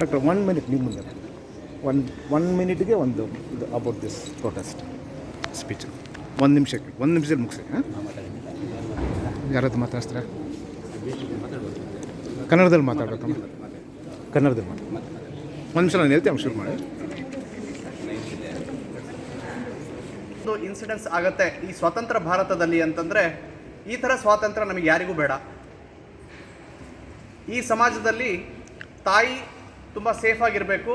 Doctor one minute ನಿಮ್ಮ ಮುಂದೆ one one ಮಿನಿಟ್ಗೆ ಒಂದು ಇದು ಅಬೌಟ್ ದಿಸ್ ಪ್ರೊಟೆಸ್ಟ್ ಸ್ಪೀಚ್ ಒಂದು ನಿಮಿಷಕ್ಕೆ ಒಂದು ನಿಮಿಷದಲ್ಲಿ ಮುಗಿಸಿ, ಹಾಂ? ಯಾರದ್ದು ಮಾತಾಡ್ತೀರಾ ಕನ್ನಡದಲ್ಲಿ ಮಾತಾಡ್ಬೇಕಮ್ಮ. ಕನ್ನಡದಲ್ಲಿ ಮಾತಾಡ ಒಂದು ನಿಮಿಷ ನಾನು ಹೇಳ್ತೀನಿ, ಶುರು ಮಾಡಿ. ಇನ್ಸಿಡೆನ್ಸ್ ಆಗುತ್ತೆ ಈ ಸ್ವತಂತ್ರ ಭಾರತದಲ್ಲಿ ಅಂತಂದರೆ, ಈ ಥರ ಸ್ವಾತಂತ್ರ್ಯ ನಮಗೆ ಯಾರಿಗೂ ಬೇಡ. ಈ ಸಮಾಜದಲ್ಲಿ ತಾಯಿ ತುಂಬ ಸೇಫಾಗಿರಬೇಕು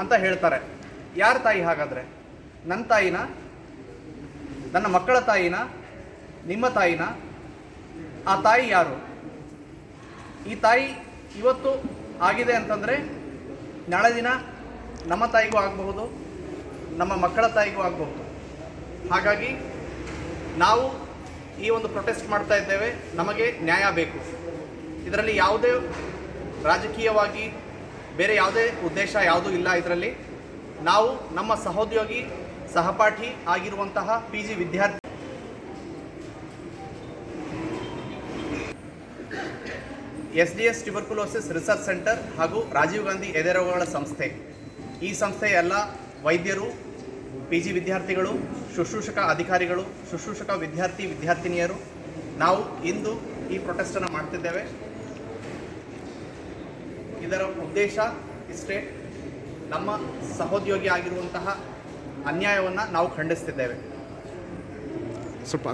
ಅಂತ ಹೇಳ್ತಾರೆ. ಯಾರ ತಾಯಿ ಹಾಗಾದರೆ? ನನ್ನ ತಾಯಿನ? ನನ್ನ ಮಕ್ಕಳ ತಾಯಿನ? ನಿಮ್ಮ ತಾಯಿನ? ಆ ತಾಯಿ ಯಾರು? ಈ ತಾಯಿ ಇವತ್ತು ಆಗಿದೆ ಅಂತಂದರೆ ನಾಳೆ ದಿನ ನಮ್ಮ ತಾಯಿಗೂ ಆಗಬಹುದು, ನಮ್ಮ ಮಕ್ಕಳ ತಾಯಿಗೂ ಆಗಬಹುದು. ಹಾಗಾಗಿ ನಾವು ಈ ಒಂದು ಪ್ರೊಟೆಸ್ಟ್ ಮಾಡ್ತಾ ಇದ್ದೇವೆ. ನಮಗೆ ನ್ಯಾಯ ಬೇಕು. ಇದರಲ್ಲಿ ಯಾವುದೇ ರಾಜಕೀಯವಾಗಿ ಬೇರೆ ಯಾವುದೇ ಉದ್ದೇಶ ಯಾವುದೂ ಇಲ್ಲ ಇದರಲ್ಲಿ. ನಾವು ನಮ್ಮ ಸಹೋದ್ಯೋಗಿ, ಸಹಪಾಠಿ ಆಗಿರುವಂತಹ ಪಿ ಜಿ ವಿದ್ಯಾರ್ಥಿ S D S tuberculosis research centre ಹಾಗೂ ರಾಜೀವ್ ಗಾಂಧಿ ಎದೆರೋಗಗಳ ಸಂಸ್ಥೆ. ಈ ಸಂಸ್ಥೆಯ ಎಲ್ಲ ವೈದ್ಯರು, ಪಿ ಜಿ ವಿದ್ಯಾರ್ಥಿಗಳು, ಶುಶ್ರೂಷಕ ಅಧಿಕಾರಿಗಳು, ಶುಶ್ರೂಷಕ ವಿದ್ಯಾರ್ಥಿ ವಿದ್ಯಾರ್ಥಿನಿಯರು, ನಾವು ಇಂದು ಈ ಪ್ರೊಟೆಸ್ಟನ್ನು ಮಾಡ್ತಿದ್ದೇವೆ. ಇದರ ಉದ್ದೇಶ ಇಷ್ಟೇ ನಮ್ಮ ಸಹೋದ್ಯೋಗಿ ಆಗಿರುವಂತಹ ಅನ್ಯಾಯವನ್ನು ನಾವು ಖಂಡಿಸ್ತಿದ್ದೇವೆ. ಸ್ವಲ್ಪ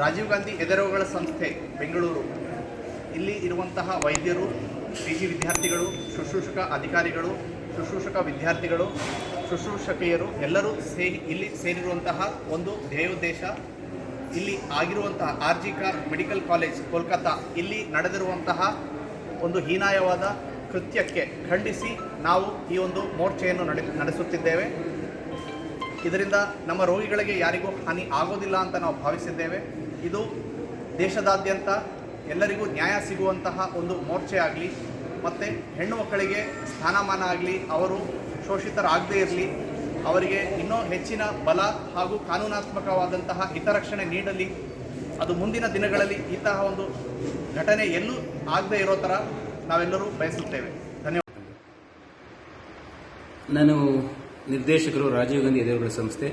ರಾಜೀವ್ ಗಾಂಧಿ ಎದೆರೋಗಗಳ ಸಂಸ್ಥೆ ಬೆಂಗಳೂರು. ಇಲ್ಲಿ ಇರುವಂತಹ ವೈದ್ಯರು ಪಿ ಜಿ ವಿದ್ಯಾರ್ಥಿಗಳು ಶುಶ್ರೂಷಕ ಅಧಿಕಾರಿಗಳು ಶುಶ್ರೂಷಕ ವಿದ್ಯಾರ್ಥಿಗಳು ಶುಶ್ರೂಷಕಿಯರು ಎಲ್ಲರೂ ಸೇರಿ ಇಲ್ಲಿ ಸೇರಿರುವಂತಹ ಒಂದು ಧ್ಯೇಯೋದ್ದೇಶ ಇಲ್ಲಿ ಆಗಿರುವಂತಹ R G Kar medical college Kolkata ಇಲ್ಲಿ ನಡೆದಿರುವಂತಹ ಒಂದು ಹೀನಾಯವಾದ ಕೃತ್ಯಕ್ಕೆ ಖಂಡಿಸಿ ನಾವು ಈ ಒಂದು ಮೋರ್ಚೆಯನ್ನು ನಡೆ, ನಡೆಸುತ್ತಿದ್ದೇವೆ. ಇದರಿಂದ ನಮ್ಮ ರೋಗಿಗಳಿಗೆ ಯಾರಿಗೂ ಹಾನಿ ಆಗೋದಿಲ್ಲ ಅಂತ ನಾವು ಭಾವಿಸಿದ್ದೇವೆ. ಇದು ದೇಶದಾದ್ಯಂತ ಎಲ್ಲರಿಗೂ ನ್ಯಾಯ ಸಿಗುವಂತಹ ಒಂದು ಮೋರ್ಚೆ ಆಗಲಿ, ಮತ್ತು ಹೆಣ್ಣು ಮಕ್ಕಳಿಗೆ ಸ್ಥಾನಮಾನ ಆಗಲಿ, ಅವರು ಶೋಷಿತರಾಗದೇ ಇರಲಿ ಅವರಿಗೆ ಇನ್ನೂ ಹೆಚ್ಚಿನ ಬಲ ಹಾಗೂ ಕಾನೂನಾತ್ಮಕವಾದಂತಹ ಹಿತರಕ್ಷಣೆ ನೀಡಲಿ. ಅದು ಮುಂದಿನ ದಿನಗಳಲ್ಲಿ ಇಂತಹ ಒಂದು ಘಟನೆ ಎಲ್ಲೂ ಆಗದೇ ಇರೋ ಥರ ನಾವೆಲ್ಲರೂ ಬಯಸುತ್ತೇವೆ. ಧನ್ಯವಾದ. ನಾನು ನಿರ್ದೇಶಕರು ರಾಜೀವ್ ಗಾಂಧಿ ಎದುರುಗಳ ಸಂಸ್ಥೆ.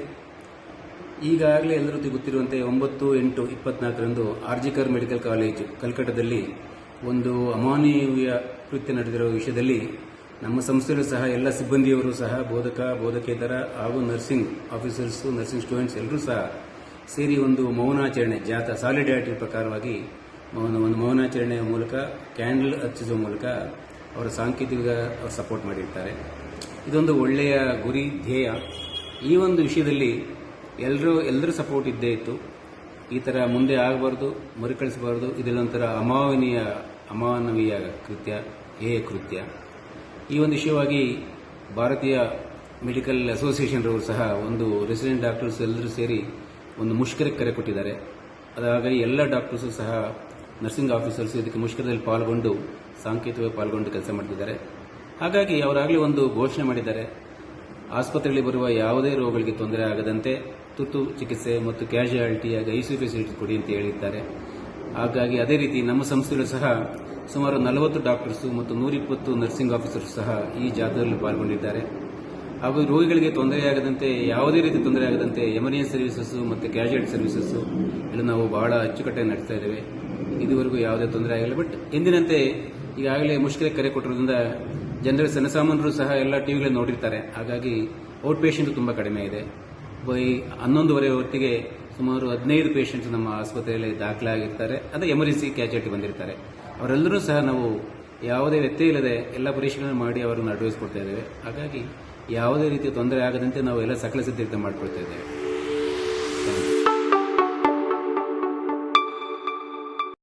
ಈಗಾಗಲೇ ಎಲ್ಲರಿಗೂ ಗೊತ್ತಿರುವಂತೆ ಒಂಬತ್ತು ಎಂಟು ಇಪ್ಪತ್ನಾಲ್ಕರಂದು ಆರ್ಜಿಕರ್ ಮೆಡಿಕಲ್ ಕಾಲೇಜು ಕಲ್ಕಟ್ಟದಲ್ಲಿ ಒಂದು ಅಮಾನವೀಯ ಕೃತ್ಯ ನಡೆದಿರುವ ವಿಷಯದಲ್ಲಿ ನಮ್ಮ ಸಂಸ್ಥೆಯಲ್ಲೂ ಸಹ ಎಲ್ಲ ಸಿಬ್ಬಂದಿಯವರು ಸಹ ಬೋಧಕ, ಬೋಧಕೇತರ ಹಾಗೂ ನರ್ಸಿಂಗ್ ಆಫೀಸರ್ಸು ನರ್ಸಿಂಗ್ ಸ್ಟೂಡೆಂಟ್ಸ್ ಎಲ್ಲರೂ ಸಹ ಸೇರಿ ಒಂದು ಮೌನಾಚರಣೆ, ಜಾಥಾ ಸಾಲಿಡಾರಿಟಿ ಪ್ರಕಾರವಾಗಿ ಒಂದು ಮೌನಾಚರಣೆಯ ಮೂಲಕ ಕ್ಯಾಂಡಲ್ ಹಚ್ಚಿಸುವ ಮೂಲಕ ಅವರ ಸಾಂಕೇತಿಕ ಸಪೋರ್ಟ್ ಮಾಡಿರ್ತಾರೆ. ಇದೊಂದು ಒಳ್ಳೆಯ ಗುರಿ, ಧ್ಯೇಯ. ಈ ಒಂದು ವಿಷಯದಲ್ಲಿ ಎಲ್ಲರೂ ಎಲ್ಲರೂ ಸಪೋರ್ಟ್ ಇದ್ದೇ ಇತ್ತು. ಈ ಥರ ಮುಂದೆ ಆಗಬಾರ್ದು, ಮರುಕಳಿಸಬಾರ್ದು. ಇದೆಲ್ಲೊಂಥರ ಅಮಾವನೀಯ, ಅಮಾನವೀಯ ಕೃತ್ಯ ಹೇಯ ಕೃತ್ಯ. ಈ ಒಂದು ವಿಷಯವಾಗಿ ಭಾರತೀಯ ಮೆಡಿಕಲ್ ಅಸೋಸಿಯೇಷನ್ ರವರು ಸಹ ಒಂದು ರೆಸಿಡೆಂಟ್ ಡಾಕ್ಟರ್ಸ್ ಎಲ್ಲರೂ ಸೇರಿ ಒಂದು ಮುಷ್ಕರಕ್ಕೆ ಕರೆ ಕೊಟ್ಟಿದ್ದಾರೆ. ಅದಾಗಿ ಎಲ್ಲ ಡಾಕ್ಟರ್ಸು ಸಹ ನರ್ಸಿಂಗ್ ಆಫೀಸರ್ಸ್ ಇದಕ್ಕೆ ಮುಷ್ಕರದಲ್ಲಿ ಪಾಲ್ಗೊಂಡು ಸಾಂಕೇತಿಕವಾಗಿ ಪಾಲ್ಗೊಂಡು ಕೆಲಸ ಮಾಡ್ತಿದ್ದಾರೆ. ಹಾಗಾಗಿ ಅವರಾಗಲೇ ಒಂದು ಘೋಷಣೆ ಮಾಡಿದ್ದಾರೆ. ಆಸ್ಪತ್ರೆಗಳಿಗೆ ಬರುವ ಯಾವುದೇ ರೋಗಗಳಿಗೆ ತೊಂದರೆ ಆಗದಂತೆ ತುರ್ತು ಚಿಕಿತ್ಸೆ ಮತ್ತು ಕ್ಯಾಶುಯಾಲಿಟಿಯಾಗಿ ಐಸಿಯು ಫೆಸಿಲಿಟಿ ಕೊಡಿ ಅಂತ ಹೇಳಿದ್ದಾರೆ. ಹಾಗಾಗಿ ಅದೇ ರೀತಿ ನಮ್ಮ ಸಂಸ್ಥೆಗಳು ಸಹ ಸುಮಾರು ನಲವತ್ತು ಡಾಕ್ಟರ್ಸು ಮತ್ತು ನೂರಿಪ್ಪತ್ತು ನರ್ಸಿಂಗ್ ಆಫೀಸರ್ಸ್ ಸಹ ಈ ಜಾಥಾದಲ್ಲಿ ಪಾಲ್ಗೊಂಡಿದ್ದಾರೆ. ಹಾಗೂ ರೋಗಿಗಳಿಗೆ ತೊಂದರೆಯಾಗದಂತೆ ಯಾವುದೇ ರೀತಿ ತೊಂದರೆ ಆಗದಂತೆ ಎಮರ್ಜೆನ್ಸಿ ಸರ್ವಿಸಸ್ಸು ಮತ್ತು ಕ್ಯಾಶುಯಲ್ಟಿ ಸರ್ವಿಸಸ್ಸು ಎಲ್ಲ ನಾವು ಬಹಳ ಅಚ್ಚುಕಟ್ಟೆ ನಡೆಸ್ತಾ ಇದ್ದೇವೆ. ಇದುವರೆಗೂ ಯಾವುದೇ ತೊಂದರೆ ಆಗಿಲ್ಲ. ಬಟ್ ಎಂದಿನಂತೆ ಈಗಾಗಲೇ ಮುಷ್ಕರ ಕರೆ ಕೊಟ್ಟಿರೋದ್ರಿಂದ ಜನರ ಜನಸಾಮಾನ್ಯರು ಸಹ ಎಲ್ಲ ಟಿವಿಗಳಲ್ಲಿ ನೋಡಿರ್ತಾರೆ. ಹಾಗಾಗಿ ಔಟ್ ಪೇಷಂಟ್ ತುಂಬ ಕಡಿಮೆ ಇದೆ. ಬೈ ಹನ್ನೊಂದುವರೆ ಹೊತ್ತಿಗೆ ಸುಮಾರು ಹದಿನೈದು ಪೇಷಂಟ್ಸ್ ನಮ್ಮ ಆಸ್ಪತ್ರೆಯಲ್ಲಿ ದಾಖಲಾಗಿರ್ತಾರೆ. ಅದೇ ಎಮರ್ಜೆನ್ಸಿ ಕ್ಯಾಚುಯಾಲಿಟಿ ಬಂದಿರ್ತಾರೆ. ಅವರೆಲ್ಲರೂ ಸಹ ನಾವು ಯಾವುದೇ ವ್ಯತ್ಯಯ ಇಲ್ಲದೆ ಎಲ್ಲ ಪರೀಕ್ಷೆಗಳನ್ನು ಮಾಡಿ ಅವರನ್ನು ಅಡ್ವೈಸ್ ಕೊಡ್ತಾ ಇದ್ದೇವೆ. ಹಾಗಾಗಿ ಯಾವುದೇ ರೀತಿಯ ತೊಂದರೆ ಆಗದಂತೆ ನಾವು ಎಲ್ಲ ಸಕಲ ಸಿದ್ಧತೆ ಮಾಡಿಕೊಳ್ತಾ ಇದ್ದೇವೆ.